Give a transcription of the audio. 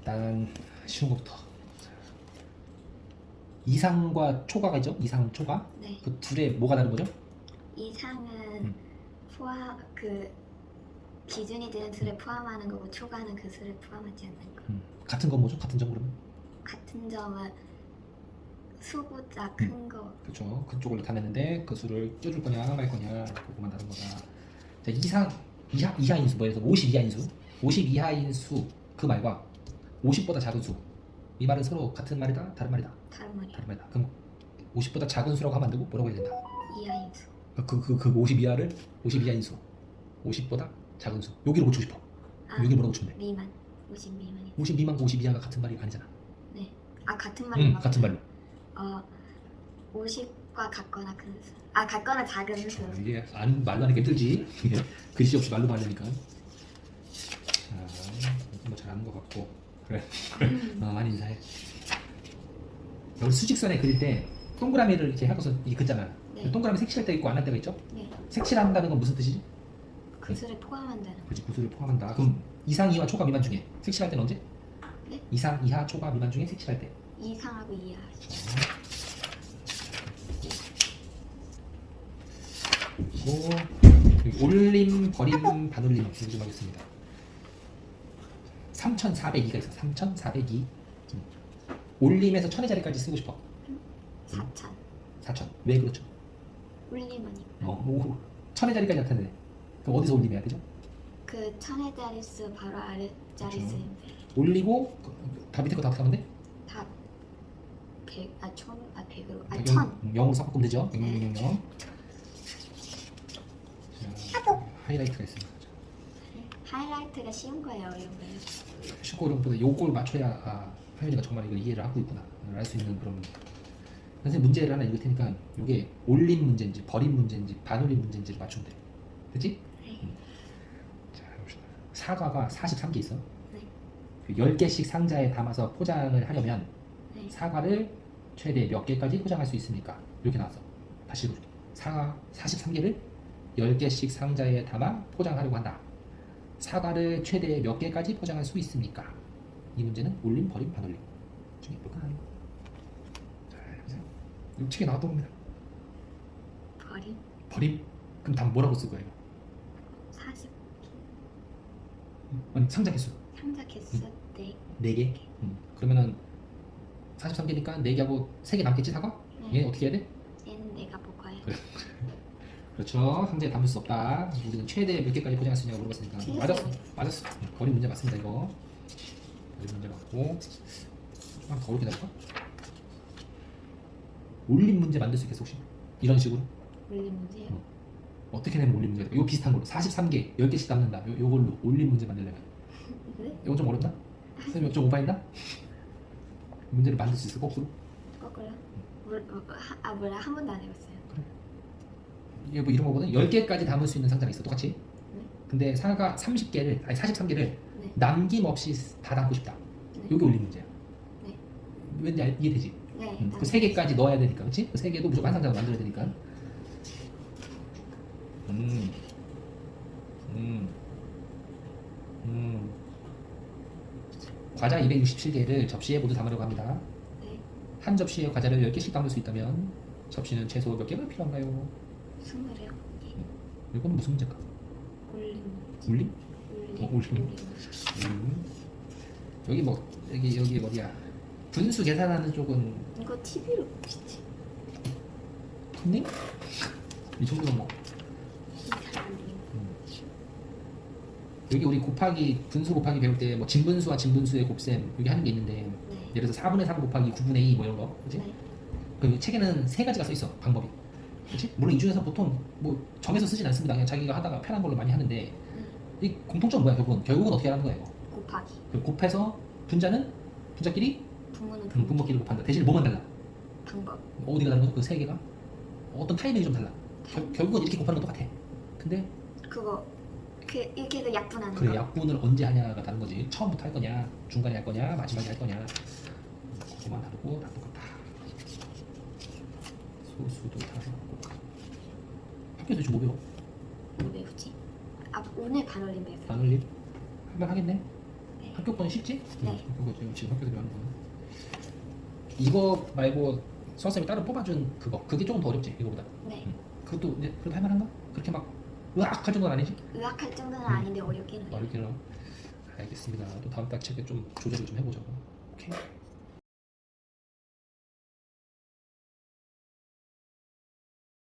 일단 쉬운 것부터. 이상과 초과가 있죠? 이상 초과. 네. 그 둘의 뭐가 다른 거죠? 이상은 음. 포함 그 기준이 되는 수를 포함하는 거고 초과는 그 수를 포함하지 않는 거. 음, 같은 건 뭐죠? 같은 점 그러면? 같은 점은 수보다 큰 거. 그렇죠. 그쪽을 나타냈는데 그 수를 껴줄 거냐 말 거냐 그거만 다른 거다. 자, 이상 이하 이하인 수 뭐예요? 50 이하인 수, 50 이하인 수 그 말과 50보다 작은 수. 이 말은 서로 같은 말이다, 다른 말이다, 다른 말이야. 다른 말이다. 그럼 50보다 작은 수라고 하면 안 되고 뭐라고 해야 된다? 이하인 수. 그그 그 50 이하를 50 이하인 수, 50보다 작은 수. 여기를 고치고 싶어. 아, 여기 뭐라고 치면 돼? 미만. 50 미만이. 50 미만과 50 이하가 같은 말이 아니잖아. 아 같은 말로 응, 막- 같은 말로. 어 50과 같거나 큰 수. 아 같거나 작은 수. 자, 이게 안, 말로 하는 게 힘들지. 이게 글씨 없이 말로만 하려니까. 자, 뭐잘 아는 것 같고. 그래. 음. 어, 많이 인사해. 여기 수직선에 그릴 때 동그라미를 이렇게 하고서 이 긋잖아. 네. 동그라미 색칠할 때 있고 안 할 때가 있죠? 네. 색칠한다는 건 무슨 뜻이지? 그 포함한다는 거. 그렇지, 구수를 포함한다. 그럼 이상, 이하, 초과, 미만 중에 색칠할 때는 언제? 네. 이상, 이하, 초과, 미만 중에 색칠할 때. 이상하고 이하. 뭐 올림, 버림, 반올림 이거 좀 하겠습니다. 3,402가 있어. 3,402. 올림에서 천의 자리까지 쓰고 싶어. 4천. 4천. 왜 그렇죠? 올림하니까. 어, 오, 천의 자리까지 나타내네. 그럼 어디서 올림해야 되죠? 그 천의 자릿수 바로 아래 자릿수인데 올리고 그, 다 밑에 거다 붙하면 돼? 다 100, 아 천, 아 100으로, 아 영- 천. 음, 영으로 섞으면 되죠? 네. 0, 0, 0, 0. 자, 하이라이트가 있습니다. 하이라이트가 쉬운 거예요, 거예요. 쉽고 어려운 것보다 요걸 맞춰야 아, 하윤이가 정말 이걸 이해를 하고 있구나 알 수 있는 그런 선생님 문제를 하나 읽을 테니까 이게 올림 문제인지 버림 문제인지 반올림 문제인지를 맞추면 돼 됐지? 네. 음. 자 봅시다 사과가 43개 있어 네. 그 10개씩 상자에 담아서 포장을 하려면 네. 사과를 최대 몇 개까지 포장할 수 있습니까? 이렇게 나왔어 다시 읽어줄게 사과 43개를 10개씩 상자에 담아 포장하려고 한다 사과를 최대 몇 개까지 포장할 수 있습니까? 이 문제는 올림, 버림, 반올림 중에 뭘까요? 자, 해보세요. 이 책에 나왔던 겁니다. 버림 버림? 그럼 답 뭐라고 쓸 거예요? 40 아니 상자 개수 상자 개수 네. 4개? 음. 그러면은 43개니까 4개하고 3개 남겠지 사과? 얘 네. 어떻게 해야 돼? 얘는 내가 먹어야 그래. 그렇죠. 상자에 담을 수 없다. 우리는 최대 몇 개까지 포장할 수 있냐고 물어봤으니까. 맞았어. 맞았어. 음, 버림 문제 맞습니다 이거. 버림 문제 맞고 좀더 어렵게 나올까? 올림 문제 만들 수 있겠어 혹시? 이런 식으로? 올림 문제요. 음. 어떻게 내면 올림 문제가 돼? 이거 비슷한 걸로 43개 10개씩 담는다 요, 요걸로 올림 문제 만들려면 네? 이거 좀 어렵나? 선생님 좀 오바했나? 문제를 만들 수 있어 거꾸로? 거꾸로? 몰, 어, 하- 아 몰라 한 번도 안 해봤어요. 이게 뭐 이런 거거든 10개까지 담을 수 있는 상자가 있어 똑같이 네. 근데 사과 30개를 아니 43개를 네. 남김없이 다 담고 싶다 네. 요게 올림 문제야 네. 왠지 알- 이해되지? 네. 음, 난- 그 3개까지 넣어야 되니까 그치? 그 3개도 무조건 한 상자로 만들어야 되니까 음. 음. 음. 과자 267개를 접시에 모두 담으려고 합니다 네. 한 접시에 과자를 10개씩 담을 수 있다면 접시는 최소 몇 개가 필요한가요? 스물이요. 이건 무슨 문제일까? 올림. 올림? 올림. 어, 올림. 음. 여기 뭐 여기 여기 어디야? 분수 계산하는 쪽은 이거 TV로 보시지. 컸니? 이 정도면 뭐 잘안 돼요. 여기 우리 곱하기 분수 곱하기 배울 때 뭐 진분수와 진분수의 곱셈 여기 하는 게 있는데 네. 예를 들어서 4분의 3 곱하기 9분의 2 뭐 이런 거 그지? 네. 그 책에는 세 가지가 써 있어 방법이 그렇지? 물론 이 중에서 보통 뭐 정해서 쓰진 않습니다 그냥 자기가 하다가 편한 걸로 많이 하는데 이 공통점 뭐야 결국은 결국은 어떻게 하는 거예요? 곱하기. 그 곱해서 분자는 분자끼리 분모는 분- 분모. 분모끼리 곱한다 대신 뭐만 달라? 방법. 어디가 다른 거죠? 그세 개가 어떤 타이밍이 좀 달라 결, 결국은 이렇게 곱하는 건 똑같아 근데 그거 그 이렇게 해서 약분하는 그래 거. 약분을 언제 하냐가 다른 거지 처음부터 할 거냐 중간에 할 거냐 마지막에 할 거냐 그거만 다르고 다 똑같다 소수도 다 똑같고 학교에서 지금 뭐 배워? 뭐 배우지? 아 오늘 반올림 배웠어요. 반올림? 할만 하겠네? 네. 학교 거는 쉽지? 네. 응, 학교 거 지금 지금 학교들이 하는 거는 이거 말고 수학쌤이 따로 뽑아준 그거 그게 조금 더 어렵지 이거보다 네. 그것도 이제 그래도 할만한가? 그렇게 막 으악 할 정도는 아니지? 의학할 정도는 음. 아닌데 어렵긴 해요. 말기로 알겠습니다 또 다음 달 책에 좀 조절을 좀 해보자고 오케이